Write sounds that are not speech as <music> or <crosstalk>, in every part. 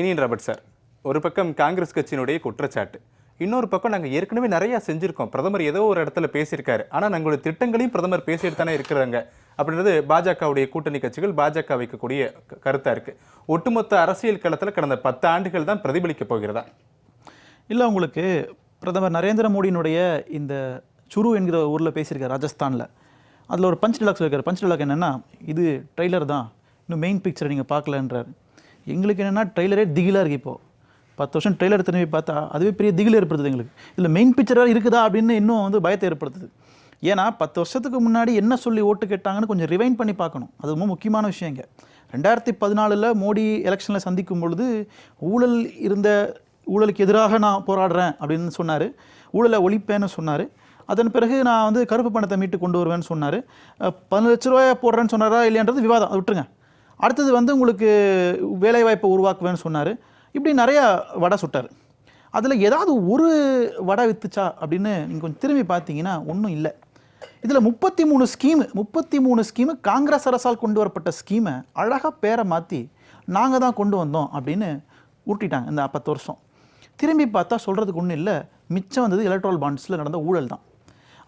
Iniyan Robert sir. ஒரு பக்கம் காங்கிரஸ் கட்சியினுடைய குற்றச்சாட்டு. இன்னொரு பக்கம் நாங்கள் ஏற்கனவே நிறையா செஞ்சுருக்கோம். பிரதமர் ஏதோ ஒரு இடத்துல பேசியிருக்காரு. ஆனால் நாங்களுடைய திட்டங்களையும் பிரதமர் பேசிட்டு தானே இருக்கிறாங்க. அப்படின்றது பாஜகவுடைய கூட்டணி கட்சிகள் பாஜக வைக்கக்கூடிய கருத்தாக இருக்குது ஒட்டுமொத்த அரசியல் களத்தில் கடந்த பத்து ஆண்டுகள் தான் பிரதிபலிக்க போகிறதா? இல்லை உங்களுக்கு பிரதமர் நரேந்திர மோடியினுடைய இந்த சுரு என்கிற ஊரில் பேசியிருக்கார் ராஜஸ்தானில். அதில் ஒரு பஞ்ச் டிலாக் சொல்லியிருக்காரு பஞ்ச் டிலாக் என்னென்னா இது ட்ரெய்லர் தான். இன்னும் மெயின் பிக்சரை நீங்கள் பார்க்கலன்றார். எங்களுக்கு என்னென்னா ட்ரெய்லரே திகிலாக இருக்குது இப்போது பத்து வருஷம் ட்ரெய்லர் திரும்பி பார்த்தா அதுவே பெரிய திகில் ஏற்படுத்துது எங்களுக்கு. இதில் மெயின் பிக்சராக இருக்குதா அப்படின்னு இன்னும் வந்து பயத்தை ஏற்படுத்துது. ஏன்னா பத்து வருஷத்துக்கு முன்னாடி என்ன சொல்லி ஓட்டு கேட்டாங்கன்னு கொஞ்சம் ரிவைன் பண்ணி பார்க்கணும். அது ரொம்ப முக்கியமான விஷயம் இங்கே. ரெண்டாயிரத்தி பதினாலில் மோடி எலெக்ஷனில் சந்திக்கும் பொழுது ஊழல் இருந்த ஊழலுக்கு எதிராக நான் போராடுறேன் அப்படின்னு சொன்னார். ஊழலை ஒழிப்பேன்னு சொன்னார். அதன் பிறகு நான் வந்து கருப்பு பணத்தை மீட்டு கொண்டு வருவேன்னு சொன்னார். பதினஞ்சு லட்ச ரூபாய் போடுறேன்னு சொன்னாரா இல்லையான்றது விவாதம். அதை விட்டுருங்க. அடுத்தது வந்து உங்களுக்கு வேலைவாய்ப்பை உருவாக்குவேன்னு சொன்னார். இப்படி நிறையா வடை சுட்டார். அதில் ஏதாவது ஒரு வடை வித்துச்சா அப்படின்னு நீங்கள் கொஞ்சம் திரும்பி பார்த்தீங்கன்னா ஒன்றும் இல்லை. இதில் முப்பத்தி மூணு ஸ்கீமு முப்பத்தி மூணு ஸ்கீமு காங்கிரஸ் அரசால் கொண்டு வரப்பட்ட ஸ்கீமை அழகாக பேரை மாற்றி நாங்கள் தான் கொண்டு வந்தோம் அப்படின்னு உருட்டிட்டாங்க இந்த பத்து வருஷம். திரும்பி பார்த்தா சொல்கிறதுக்கு ஒன்றும் இல்லை. மிச்சம் வந்தது எலக்ட்ரல் பாண்ட்ஸில் நடந்த ஊழல் தான்.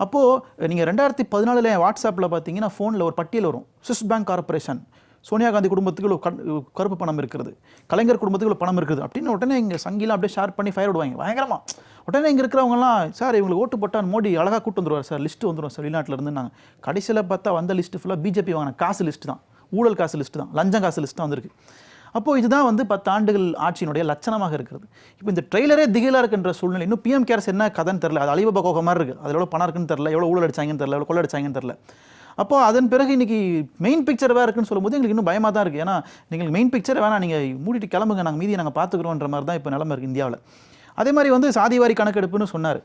அப்போது நீங்கள் ரெண்டாயிரத்தி பதினாலில் வாட்ஸ்அப்பில் பார்த்தீங்கன்னா ஃபோனில் ஒரு பட்டியல் வரும். Swiss bank corporation Sonia Gandhi குடும்பத்துக்கு இவ்வளோ கண் கருப்பு பணம் இருக்கிறது. கலைஞர் குடும்பத்துக்கு இவ்வளோ பணம் இருக்குது. அப்படின்னு உடனே இங்கே சங்கிலாம் அப்படியே ஷேர் பண்ணி ஃபயர் விடுவாங்க. பயங்கரமாக உடனே இங்கே இருக்கிறவங்கலாம் சார் இவங்களுக்கு ஓட்டு போட்டால் மோடி அழகாக கூட்டு வந்துடுவார் சார். லிஸ்ட்டு வந்துடும் சார். வெளிநாட்டிலேருந்து நாங்கள் கடைசியில் பார்த்தா வந்த லிஸ்ட்டு ஃபுல்லாக பிஜேபி வாங்கின காசு லிஸ்ட்டு தான். ஊழல் காசு லிஸ்ட்டு தான். லஞ்சம் காசு லிஸ்ட்டு தான் வந்திருக்கு. அப்போது இதுதான் வந்து பத்து ஆண்டுகள் ஆட்சியினுடைய லட்சணமாக இருக்கிறது. இப்போ இந்த ட்ரெய்லரே திகிலாக இருக்குன்ற சூழ்நிலை. இன்னும் பிஎம் கேர்ஸ் என்ன கதைன்னு தெரில அது அலிபாபா கோக மாதிரி இருக்குது அதில் எவ்வளோ பணம் இருக்குன்னு தெரில எவ்வளோ ஊழல் அடிச்சாங்கன்னு தெரில எவ்வளோ கொள்ள அடிச்சாங்கன்னு தெரில அப்போ அதன் பிறகு இன்னைக்கு மெயின் பிக்சர் வேறு இருக்குன்னு சொல்லும்போது எங்களுக்கு இன்னும் பயமாக தான் இருக்குது ஏன்னா நீங்கள் மெயின் பிக்சர் வேணாம் நீங்கள் மூடிட்டு கிளம்புங்க நாங்கள் மீதியை நாங்கள் பார்த்துக்குறோன்ற மாதிரி தான் இப்போ நிலமை இருக்குது இந்தியாவில். அதே மாதிரி வந்து சாதிவாரி கணக்கெடுப்புன்னு சொன்னார்.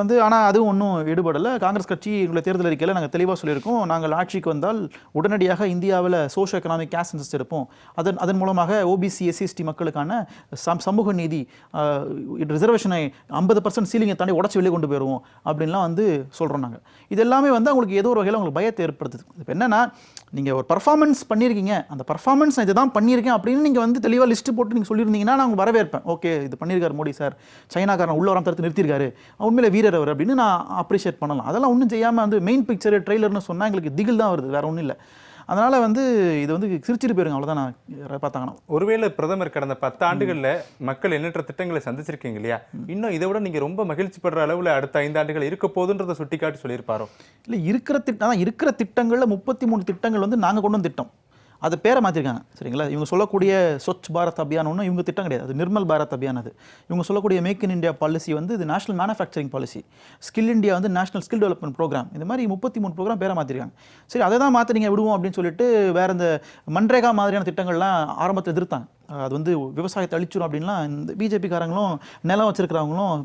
வந்து ஆனால் அதுவும் ஒன்றும் ஈடுபடலை. காங்கிரஸ் கட்சி எங்களை தேர்தல் அறிக்கையில் நாங்கள் தெளிவாக சொல்லியிருக்கோம். நாங்கள் ஆட்சிக்கு வந்தால் உடனடியாக இந்தியாவில் சோஷியோ எக்கனாமிக் கேஸ் சென்சஸ் எடுப்போம். அதன் அதன் மூலமாக ஓபிசி எஸ்சிஎஸ்டி மக்களுக்கான சம் சமூக நீதி ரிசர்வேஷனை ஐம்பது பர்சன்ட் சீலிங்கை தாண்டி உடச்சி வெளியே கொண்டு போயிடுவோம் அப்படின்லாம் வந்து சொல்கிறோம் நாங்கள் இது எல்லாமே வந்து அவங்களுக்கு ஏதோ ஒரு வகையில் உங்களுக்கு பயத்தை ஏற்படுத்துது. இப்போ என்னென்னா நீங்கள் ஒரு பர்ஃபார்மன்ஸ் பண்ணியிருக்கீங்க அந்த பர்ஃபார்மன்ஸ் நான் இதுதான் பண்ணியிருக்கேன் அப்படின்னு நீங்கள் வந்து தெளிவாக லிஸ்ட்டு போட்டு நீங்கள் சொல்லியிருந்தீங்கன்னா நான் உங்களுக்கு வரவேற்பேன். ஓகே இது பண்ணியிருக்காரு மோடி சார். சைனாக்காரன் உள்ள வராம தடுத்து நிறுத்தியிருக்காரு. உண்மையில வீரர் அவர் அப்படின்னு நான் அப்ரிஷியேட் பண்ணலாம். அதெல்லாம் ஒன்றும் செய்யாமல் வந்து மெயின் பிக்சர் ட்ரெய்லர்னு சொன்னால் எங்களுக்கு திகில் தான் வருது. வேற ஒன்றும் இல்லை. அதனால் வந்து இது வந்து சிரிச்சிட்டு போயிருங்க. அவ்வளோதான் நான் பார்த்தாங்கன்னா. ஒருவேளை பிரதமர் கடந்த பத்து ஆண்டுகள்ல மக்கள் எண்ணற்ற திட்டங்களை சந்திச்சிருக்கீங்க இல்லையா? இன்னும் இதை விட நீங்க ரொம்ப மகிழ்ச்சி படுற அளவுல அடுத்த ஐந்து ஆண்டுகள் இருக்க போதுன்றதை சுட்டிக்காட்டி சொல்லியிருப்பாரோ? இல்லை இருக்கிற திட்டம் அதான் இருக்கிற திட்டங்களில் முப்பத்தி மூணு திட்டங்கள் வந்து நாங்கள் கொண்டு வந்த திட்டம். அது பேரை மாற்றிருக்காங்க சரிங்களா? இவங்க சொல்லக்கூடிய ஸ்வச் பாரத் அபியான் ஒன்று இவங்க திட்டம் கிடையாது. அது நிர்மல் பாரத் அபியான் அது. இவங்க சொல்லக்கூடிய மேக் இன் இந்தியா பாலிசி வந்து இது national manufacturing policy skill India வந்து நேஷனல் ஸ்கில் டெவலப்மெண்ட் ப்ரோக்ராம் இந்த மாதிரி முப்பத்தி மூணு ப்ரோக்ராம் பேரை மாற்றிருக்காங்க சரி அதை தான் மாற்றினீங்க விடுவோம் அப்படின்னு சொல்லிட்டு வேறு இந்த மன்ரேகா மாதிரியான திட்டங்கள்லாம் ஆரம்பத்தில் எதிர்த்தாங்க. அது வந்து விவசாயத்தை அழிச்சிடும் அப்படின்லாம் இந்த பிஜேபிக்காரங்களும் நிலம் வச்சுருக்கிறவங்களும்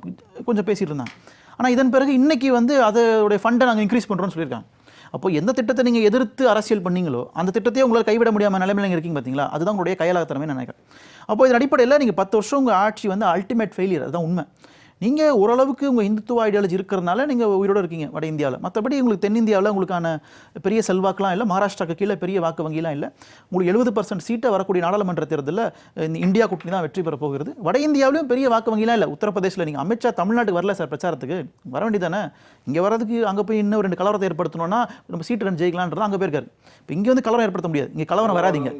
கொஞ்சம் பேசிகிட்டு இருந்தாங்க. ஆனால் இதன் பிறகு இன்றைக்கி வந்து அதோடைய ஃபண்டை நாங்கள் இன்க்ரீஸ் பண்ணுறோம்னு சொல்லியிருக்காங்க. அப்போ எந்த திட்டத்தை நீங்கள் எதிர்த்து அரசியல் பண்ணீங்களோ அந்த திட்டத்தையே உங்களால் கைவிட முடியாமல் நிலைமையில் நீங்கள் இருக்கீங்க பார்த்தீங்களா அதுதான் உங்களுடைய கையாளத்தனமே நினைக்கிறேன். அப்போ இதன் அடிப்படையில் நீங்கள் பத்து வருஷம் உங்கள் ஆட்சி வந்து அல்டிமேட் ஃபெயிலியர் அதுதான் உண்மை. நீங்கள் ஓரளவுக்கு உங்கள் இந்துத்துவ ஐடியாலஜி இருக்கிறதுனால நீங்கள் உயிரோடு இருக்கீங்க வட இந்தியாவில் மற்றபடி உங்களுக்கு தென்னிந்தியாவில் உங்களுக்கான பெரிய செல்வாக்குலாம் இல்லை மகாராஷ்டிராக்கு கீழே பெரிய வாக்கு வங்கிலாம் இல்லை. உங்களுக்கு எழுபது பர்சன்ட் சீட்டை வரக்கூடிய நாடாளுமன்ற தேர்தலில் இந்த இந்தியா கூட்டணி தான் வெற்றி பெற போகிறது. வட இந்தியாவிலும் பெரிய வாக்கு வங்கிலாம் இல்லை. உத்தரப்பிரதேசில் நீங்கள் அமித்ஷா தமிழ்நாட்டுக்கு வரல சார் பிரச்சாரத்துக்கு. வர வேண்டியதானே? இங்கே வரதுக்கு அங்கே போய் இன்னும் ரெண்டு கலவரத்தை ஏற்படுத்தணும்னா நம்ம சீட்டு ரெண்டு ஜெயிக்கலான்றது அங்கே போயிருக்காரு. இப்போ இங்கே வந்து கலவரம் ஏற்படுத்த முடியாது. இங்கே கலவரம் வராதீங்க.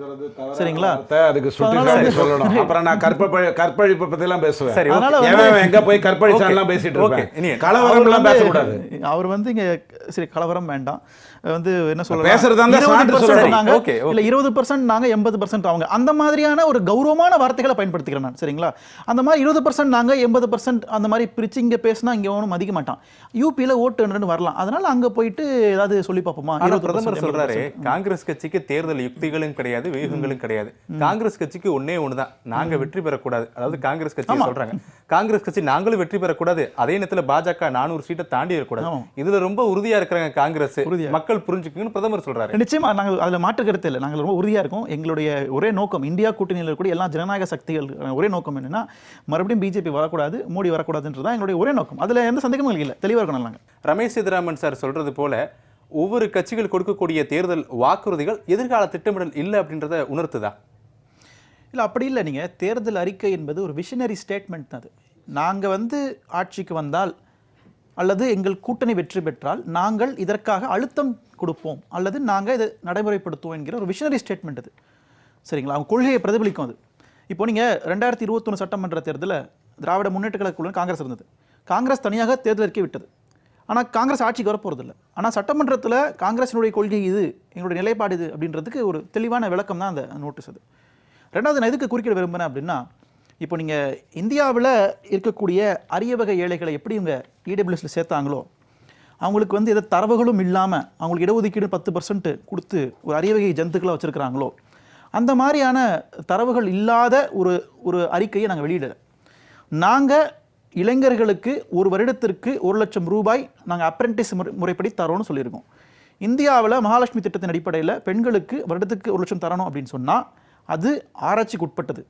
சரிங்களா? அதுக்கு சொல்லணும். அப்புறம் நான் கற்பழி கற்பழிப்பை பத்திலாம் பேசுவேன். சரி, அதனால எங்க போய் கற்பழிச்சான்லாம் Okay. பேசிட்டு Okay, இருப்பேன் இனியன். கலவரம் எல்லாம் அவர் பேசக்கூடாது அவர் வந்து இங்க சரி கலவரம் வேண்டாம். வந்து என்ன பேசுறதா இருந்தா சான்று சொல்லணும். நாங்க Okay, okay. இல்ல இருபது பர்சன்ட் நாங்க எண்பது பர்சன்ட் அவங்க. அந்த மாதிரியான ஒரு கௌரவமான வார்த்தைகளை பயன்படுத்திக்கிறேன் நான் சரிங்களா? அந்த மாதிரி இருபது பர்சன்ட் நாங்க எண்பது பர்சன்ட் அந்த மாதிரி பிரிச்சு இங்க பேசினா இங்க ஒன்றும் மதிக்க மாட்டான். யூபியில் ஓட்டு ரெண்டு வரலாம். அதனால அங்க போயிட்டு ஏதாவது சொல்லி பார்ப்போமா? ஆனா 20% பிரதமர் சொல்றாரு 80%. காங்கிரஸ் கட்சிக்கு தேர்தல் யுக்திகளும் கிடையாது வியூகங்களும் கிடையாது. காங்கிரஸ் கட்சிக்கு ஒண்ணே ஒண்ணுதான். நாங்க வெற்றி பெறக்கூடாது. அதாவது காங்கிரஸ் கட்சி சொல்றாங்க. காங்கிரஸ் கட்சி நாங்களும் வெற்றி பெறக்கூடாது. அதே நேரத்துல பாஜக நானூறு சீட்டை தாண்டி இருக்கக்கூடாது. இதுல ரொம்ப உறுதியா இருக்கிறாங்க காங்கிரஸ். உறுதியா. மக்கள் புரிஞ்சுக்கணும்னு பிரதமர் சொல்றாரு. நிச்சயமா நாங்கள் அதில் மாற்று கருத்து இல்லை. நாங்கள் ரொம்ப உறுதியாக இருக்கோம். எங்களுடைய ஒரே நோக்கம் இந்தியா கூட்டணியில் இருக்கக்கூடிய எல்லா ஜனநாயக சக்திகள் ஒரே நோக்கம் என்னன்னா மறுபடியும் பிஜேபி வரக்கூடாது மோடி வரக்கூடாதுன்றது தான் எங்களுடைய ஒரே நோக்கம். அதில் எந்த சந்தேகமும் இல்லை. தெளிவாக இருக்கணும் நாங்கள் ரமேஷ் சீதாராமன் சார் சொல்றது போல ஒவ்வொரு கட்சிகள் கொடுக்கக்கூடிய தேர்தல் வாக்குறுதிகள் எதிர்கால திட்டமிடல் இல்லை அப்படின்றத உணர்த்துதா? இல்லை அப்படி இல்லை. நீங்கள் தேர்தல் அறிக்கை என்பது ஒரு விஷனரி ஸ்டேட்மெண்ட் அது. நாங்கள் வந்து ஆட்சிக்கு வந்தால் அல்லது எங்கள் கூட்டணி வெற்றி பெற்றால் நாங்கள் இதற்காக அழுத்தம் கொடுப்போம் அல்லது நாங்கள் இதை நடைமுறைப்படுத்துவோம் என்கிற ஒரு விஷனரி ஸ்டேட்மெண்ட் அது. சரிங்களா? அவங்க கொள்கையை பிரதிபலிக்கும் அது. இப்போ நீங்கள் ரெண்டாயிரத்தி இருபத்தொன்று சட்டமன்ற தேர்தலில் திராவிட முன்னேற்ற கழகக்குள்ள காங்கிரஸ் இருந்தது. காங்கிரஸ் தனியாக தேர்தல் அறிக்கை விட்டது. ஆனால் காங்கிரஸ் ஆட்சிக்கு வரப்போகிறதில்ல ஆனால் சட்டமன்றத்தில் காங்கிரஸினுடைய கொள்கை இது எங்களுடைய நிலைப்பாடு இது அப்படின்றதுக்கு ஒரு தெளிவான விளக்கம் தான் அந்த நோட்டீஸ் அது. ரெண்டாவது நான் எதுக்கு குறுக்கிட விரும்புகிறேன் அப்படின்னா இப்போ நீங்கள் இந்தியாவில் இருக்கக்கூடிய அரிய வகை ஏழைகளை எப்படி இவங்க இடபிள்யூஎஸில் சேர்த்தாங்களோ அவங்களுக்கு வந்து எந்த தரவுகளும் இல்லாமல் அவங்களுக்கு இடஒதுக்கீடு பத்து பர்சன்ட் கொடுத்து ஒரு அரிய வகை ஜந்துக்களை வச்சுருக்கிறாங்களோ அந்த மாதிரியான தரவுகள் இல்லாத ஒரு ஒரு அறிக்கையை நாங்கள் வெளியிடலை. நாங்கள் இளைஞர்களுக்கு ஒரு வருடத்திற்கு ஒரு லட்சம் ரூபாய் நாங்கள் அப்ரெண்டிஸ் முறை முறைப்படி தரோன்னு சொல்லியிருக்கோம். இந்தியாவில் மகாலட்சுமி திட்டத்தின் அடிப்படையில் பெண்களுக்கு வருடத்துக்கு ஒரு லட்சம் தரணும் அப்படின்னு சொன்னால் அது ஆராய்ச்சிக்கு உட்பட்டது.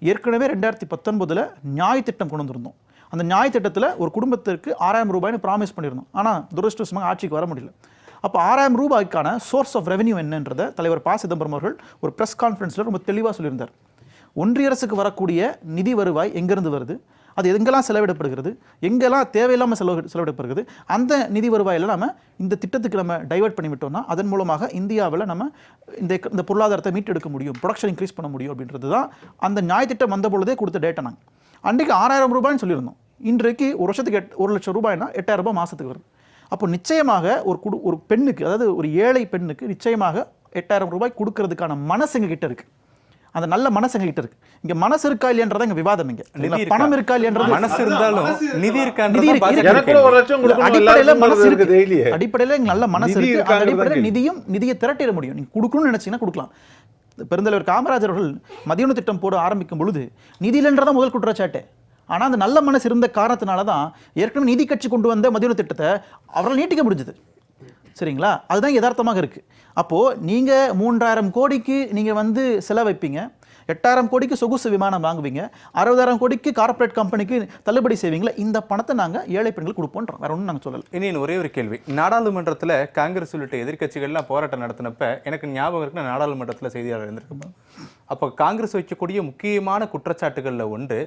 ஏற்கனவே ரெண்டாயிரத்தி பத்தொன்பதில் நியாய திட்டம் கொண்டு வந்திருந்தோம். அந்த நியாய திட்டத்தில் ஒரு குடும்பத்திற்கு ஆறாயிரம் ரூபாய்னு ப்ராமிஸ் பண்ணியிருந்தோம் ஆனால் துரதிருஷ்டவசமாக ஆட்சிக்கு வர முடியல. அப்போ ஆறாயிரம் ரூபாய்க்கான சோர்ஸ் ஆஃப் ரெவன்யூ என்னன்றதை தலைவர் ப. சிதம்பரம் அவர்கள் ஒரு ப்ரெஸ் கான்ஃபரன்ஸில் ரொம்ப தெளிவாக சொல்லியிருந்தார். ஒன்றிய அரசுக்கு வரக்கூடிய நிதி வருவாய் எங்கேருந்து வருது? அது எங்கெல்லாம் செலவிடப்படுகிறது எங்கெல்லாம் தேவையில்லாமல் செலவு செலவிடப்படுகிறது அந்த நிதி வருவாயில் நம்ம இந்த திட்டத்துக்கு நம்ம டைவர்ட் பண்ணிவிட்டோம்னா அதன் மூலமாக இந்தியாவில் நம்ம இந்த இந்த பொருளாதாரத்தை மீட்டெடுக்க முடியும் ப்ரொடக்ஷன் இன்க்ரீஸ் பண்ண முடியும் அப்படின்றது தான் அந்த நியாய திட்டம் வந்த பொழுதே கொடுத்த டேட்டா நாங்கள் அன்றைக்கு ஆறாயிரம் ரூபாய்னு சொல்லியிருந்தோம். இன்றைக்கு ஒரு வருஷத்துக்கு எட் ஒரு லட்சம் ரூபாய்னா எட்டாயிரம் ரூபாய் மாதத்துக்கு வருது. அப்போ நிச்சயமாக ஒரு குடு ஒரு பெண்ணுக்கு அதாவது ஒரு ஏழை பெண்ணுக்கு நிச்சயமாக எட்டாயிரம் ரூபாய் கொடுக்கறதுக்கான மனசு எங்ககிட்ட இருக்குது அந்த நல்ல மனசு எங்ககிட்ட இருக்கு. இங்க மனசு இருக்கா இல்லையன்றத இங்க விவாதம் இங்க? பணம் இருக்கா இல்லையன்றது மனசு இருந்தாலும் நிதி இருக்கு, அடிப்படையில மனசு இருக்கு. அடிப்படையில நல்ல மனசு இருக்கு. அடிப்படையில நிதியும் நிதியை திரட்டிட முடியும். நீங்க கொடுக்கணும்னு நினைச்சீங்கன்னா கொடுக்கலாம். பெருந்தலைவர் காமராஜர் அவர்கள் மதிய உணவு திட்டம் போட ஆரம்பிக்கும் பொழுது நிதியிலன்றதான் முதல் குற்றச்சாட்டு. ஆனா அந்த நல்ல மனசு இருந்த காரணத்தினால தான் ஏற்கனவே நீதி கட்சி கொண்டு வந்த மதிய உணவு திட்டத்தை அவரால் நீட்டிக்க முடிஞ்சது. சரிங்களா? அதுதான் யதார்த்தமாக இருக்குது அப்போது நீங்கள் மூன்றாயிரம் கோடிக்கு நீங்கள் வந்து செலவைப்பீங்க. எட்டாயிரம் கோடிக்கு சொகுசு விமானம் வாங்குவீங்க. அறுபதாயிரம் கோடிக்கு கார்ப்பரேட் கம்பெனிக்கு தள்ளுபடி செய்வீங்களா இந்த பணத்தை நாங்கள் ஏழை பெண்கள் கொடுப்போன்றோம். வேற ஒன்றும் நாங்கள் சொல்லலை. இனி ஒரே ஒரு கேள்வி. நாடாளுமன்றத்தில் காங்கிரஸ் உள்ளிட்ட எதிர்க்கட்சிகள்லாம் போராட்டம் நடத்தினப்ப எனக்கு ஞாபகம் இருக்கு நான் செய்தியாளர் இருந்திருக்கப்போ அப்போ காங்கிரஸ் வைக்கக்கூடிய முக்கியமான குற்றச்சாட்டுகளில் ஒன்று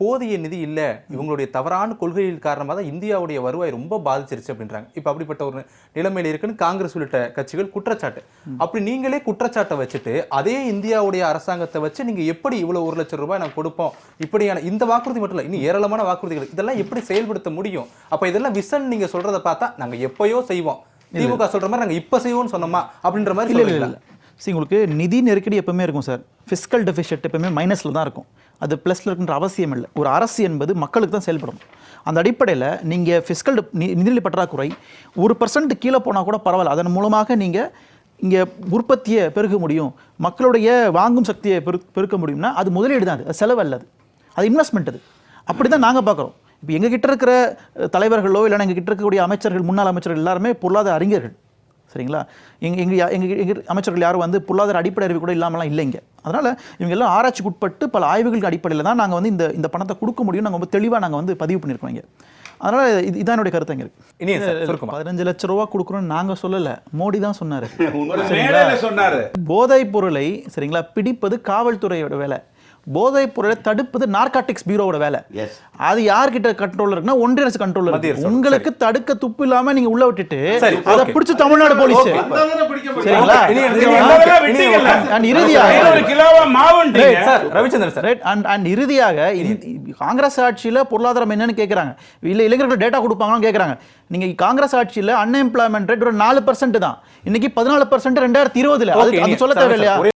போதிய நிதி இல்ல இவங்களுடைய தவறான கொள்கைகள் காரணமாக தான் இந்தியாவுடைய வருவாய் ரொம்ப பாதிச்சிருச்சு அப்படின்றாங்க. இப்போ அப்படிப்பட்ட ஒரு நிலைமையில இருக்குன்னு காங்கிரஸ் உள்ளிட்ட கட்சிகள் குற்றச்சாட்டு. அப்படி நீங்களே குற்றச்சாட்டை வச்சுட்டு அதே இந்தியாவுடைய அரசாங்கத்தை வச்சு நீங்க எப்படி இவ்வளவு ஒரு லட்சம் ரூபாய் நாங்க கொடுப்போம்? இப்படியான இந்த வாக்குறுதி மட்டும் இல்ல இன்னும் ஏராளமான வாக்குறுதிகள். இதெல்லாம் எப்படி செயல்படுத்த முடியும்? அப்ப இதெல்லாம் விசன் நீங்க சொல்றத பார்த்தா நாங்க எப்பயோ செய்வோம். திமுக சொல்ற மாதிரி நாங்க இப்ப செய்வோம்னு சொன்னோமா? அப்படின்ற மாதிரி இல்லை. ஸோ உங்களுக்கு நிதி நெருக்கடி எப்பவுமே இருக்கும் சார் ஃபிஸ்கல் டெஃபிஷியட் எப்பவுமே மைனஸில் தான் இருக்கும். அது ப்ளஸில் இருக்கின்ற அவசியம் இல்லை. ஒரு அரசு என்பது மக்களுக்கு தான் செயல்படும். அந்த அடிப்படையில் நீங்கள் ஃபிஸ்கல் நிதிநிலை பற்றாக்குறை ஒரு பர்சன்ட் கீழே போனால் கூட பரவாயில்ல. அதன் மூலமாக நீங்கள் இங்கே உற்பத்தியை பெருக்க முடியும். மக்களுடைய வாங்கும் சக்தியை பெரு பெருக்க முடியும்னா அது முதலீடு தான் அது. செலவு அல்லது அது. இன்வெஸ்ட்மெண்ட் அது. அப்படி தான் நாங்கள் பார்க்குறோம். இப்போ எங்ககிட்ட இருக்கிற தலைவர்களோ இல்லைன்னா எங்ககிட்ட இருக்கக்கூடிய அமைச்சர்கள் முன்னாள் அமைச்சர்கள் எல்லாருமே பொருளாதார அறிஞர்கள். சரிங்களா? எங்க எங்க யா- எங்க எங்க அமைச்சர்கள் யாரும் வந்து பொருளாதார அடிப்படை அறிவு கூட இல்லாமலாம் இல்லைங்க அதனால இவங்க எல்லாம் ஆராய்ச்சிக்கு உட்பட்டு பல ஆய்வுகளுக்கு அடிப்படையில் தான் நாங்கள் வந்து இந்த இந்த பணத்தை கொடுக்க முடியும் நாங்கள் ரொம்ப தெளிவாக நாங்கள் வந்து பதிவு பண்ணியிருக்கோம் இங்க. அதனால இது இதான் என்னுடைய கருத்து இங்க இருக்கு. இனிய சார் சுருக்கமா பதினஞ்சு லட்ச ரூபா கொடுக்குறோம்னு நாங்கள் சொல்லலை. மோடி தான் சொன்னார். <laughs> சொன்னாரு. போதைப் பொருளை சரிங்களா பிடிப்பது காவல்துறையோட வேலை. போதைப் பொருளை தடுப்பது நார்காட்டிக்ஸ் பியூரோவோட வேலை. அது யார்கிட்ட கண்ட்ரோல் இருக்குன்னா ஒன்றிய அரசு கண்ட்ரோல் உங்களுக்கு தடுக்க துப்பு இல்லாம நீங்க உள்ள விட்டுட்டு அதை. பிடிச்சு தமிழ்நாடு போலீஸ் சரிங்களா? இறுதியாக காங்கிரஸ் ஆட்சியில பொருளாதாரம் என்னன்னு கேக்குறாங்க. இல்ல இளைஞர்கள் டேட்டா கொடுப்பாங்கன்னு கேக்குறாங்க. நீங்க காங்கிரஸ் ஆட்சியில அன்எம்ப்ளாய்மெண்ட் ரேட் ஒரு நாலு பர்சன்ட் தான். இன்னைக்கு பதினாலு பர்சன்ட் ரெண்டாயிரத்தி இருபதுல. அது சொல்ல சார், தேவையில்லையா? ஒரே